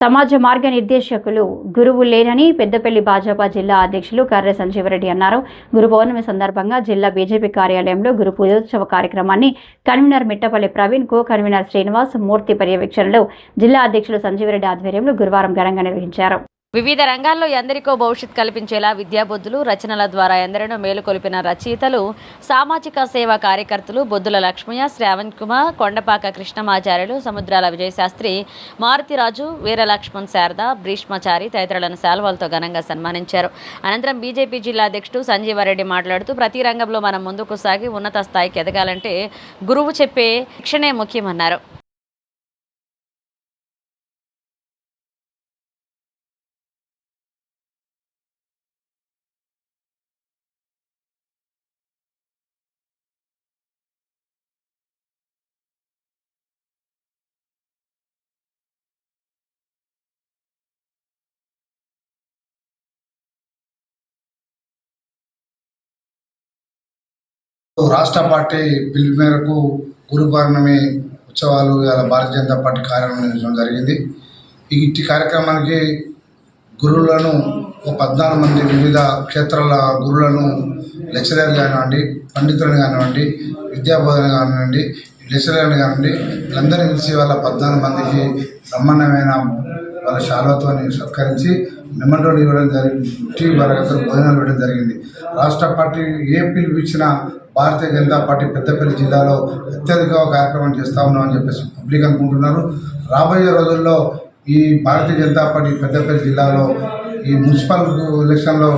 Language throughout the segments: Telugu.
సమాజ మార్గ నిర్దేశకులు గురువు లేనని పెద్దపల్లి భాజపా జిల్లా అధ్యక్షులు కర్రె సంజీవరెడ్డి అన్నారు. గురు పౌర్ణమి సందర్భంగా జిల్లా బీజేపీ కార్యాలయంలో గురు పూజోత్సవ కార్యక్రమాన్ని convener Mittapalli Praveen co convener Srinivas Murthy పర్యవేక్షణలో జిల్లా అధ్యక్షులు సంజీవరెడ్డి ఆధ్వర్యంలో గురువారం ఘనంగా నిర్వహించారు. వివిధ రంగాల్లో ఎందరికో భవిష్యత్ కల్పించేలా విద్యాబుద్ధులు రచనల ద్వారా ఎందరినో మేలుకొలిపిన రచయితలు సామాజిక సేవా కార్యకర్తలు బొద్దుల లక్ష్మయ్య శ్రావణ్ కుమార్ కొండపాక కృష్ణమాచార్యులు సముద్రాల విజయశాస్త్రి మారుతిరాజు వీరలక్ష్మణ్ శారద భ్రీష్మాచారి తదితరులను శాల్వాలతో ఘనంగా సన్మానించారు. అనంతరం బీజేపీ జిల్లా అధ్యక్షుడు సంజీవారెడ్డి మాట్లాడుతూ ప్రతి రంగంలో మనం ముందుకు సాగి ఉన్నత స్థాయికి ఎదగాలంటే గురువు చెప్పే శిక్షణే ముఖ్యమన్నారు. రాష్ట్ర పార్టీ పిలుపు మేరకు గురు పౌర్ణమి ఉత్సవాలు ఇలా భారతీయ జనతా పార్టీ కార్యాలయం నిర్వహించడం జరిగింది. ఇట్టి కార్యక్రమానికి గురువులను ఒక పద్నాలుగు మంది వివిధ క్షేత్రాల గురువులను లెక్చరర్లు కానివ్వండి పండితులను కానివ్వండి విద్యాబోధన కానివ్వండి లెక్చరర్లు కానివ్వండి వీళ్ళందరినీ కలిసి వాళ్ళ పద్నాలుగు మందికి బ్రహ్మాండమైన వాళ్ళ శాలతోని సత్కరించి నిమ్మటోడు ఇవ్వడం జరిగింది. వారందరూ భోజనాలు ఇవ్వడం జరిగింది. రాష్ట్ర పార్టీ ఏ పిలుపు భారతీయ జనతా పార్టీ పెద్దపల్లి జిల్లాలో అత్యధిక కార్యక్రమం చేస్తా ఉన్నామని చెప్పేసి పబ్లిక్ అనుకుంటున్నారు. రాబోయే రోజుల్లో ఈ భారతీయ జనతా పార్టీ పెద్దపల్లి జిల్లాలో ఈ మున్సిపల్ ఎలక్షన్లో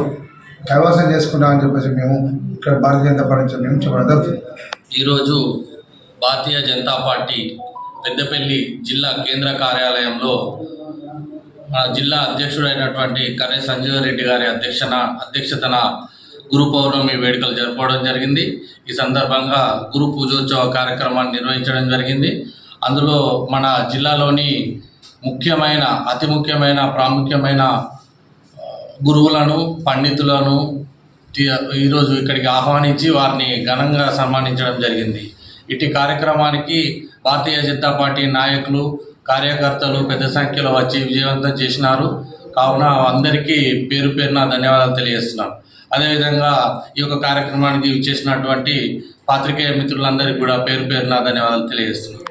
కైవసం చేసుకుంటామని చెప్పేసి మేము ఇక్కడ భారతీయ జనతా పార్టీ నుంచి మేము చెప్పడం జరుగుతుంది. ఈరోజు భారతీయ జనతా పార్టీ పెద్దపల్లి జిల్లా కేంద్ర కార్యాలయంలో జిల్లా అధ్యక్షుడైనటువంటి కర్రె సంజీవ రెడ్డి గారి అధ్యక్షన అధ్యక్షతన గురు పౌర్ణమి వేడుకలు జరుపుకోవడం జరిగింది. ఈ సందర్భంగా గురు పూజోత్సవ కార్యక్రమాన్ని నిర్వహించడం జరిగింది. అందులో మన జిల్లాలోని ముఖ్యమైన అతి ముఖ్యమైన ప్రాముఖ్యమైన గురువులను పండితులను ఈరోజు ఇక్కడికి ఆహ్వానించి వారిని ఘనంగా సన్మానించడం జరిగింది. ఇటు కార్యక్రమానికి భారతీయ జనతా పార్టీ నాయకులు కార్యకర్తలు పెద్ద సంఖ్యలో వచ్చి విజయవంతం చేసినారు. కావున అందరికీ పేరు పేరున ధన్యవాదాలు తెలియజేస్తున్నాం అదేవిధంగా ఈ యొక్క కార్యక్రమానికి చేసినటువంటి పాత్రికేయ మిత్రులందరికీ కూడా పేరు పేరున ధన్యవాదాలు తెలియజేస్తున్నాం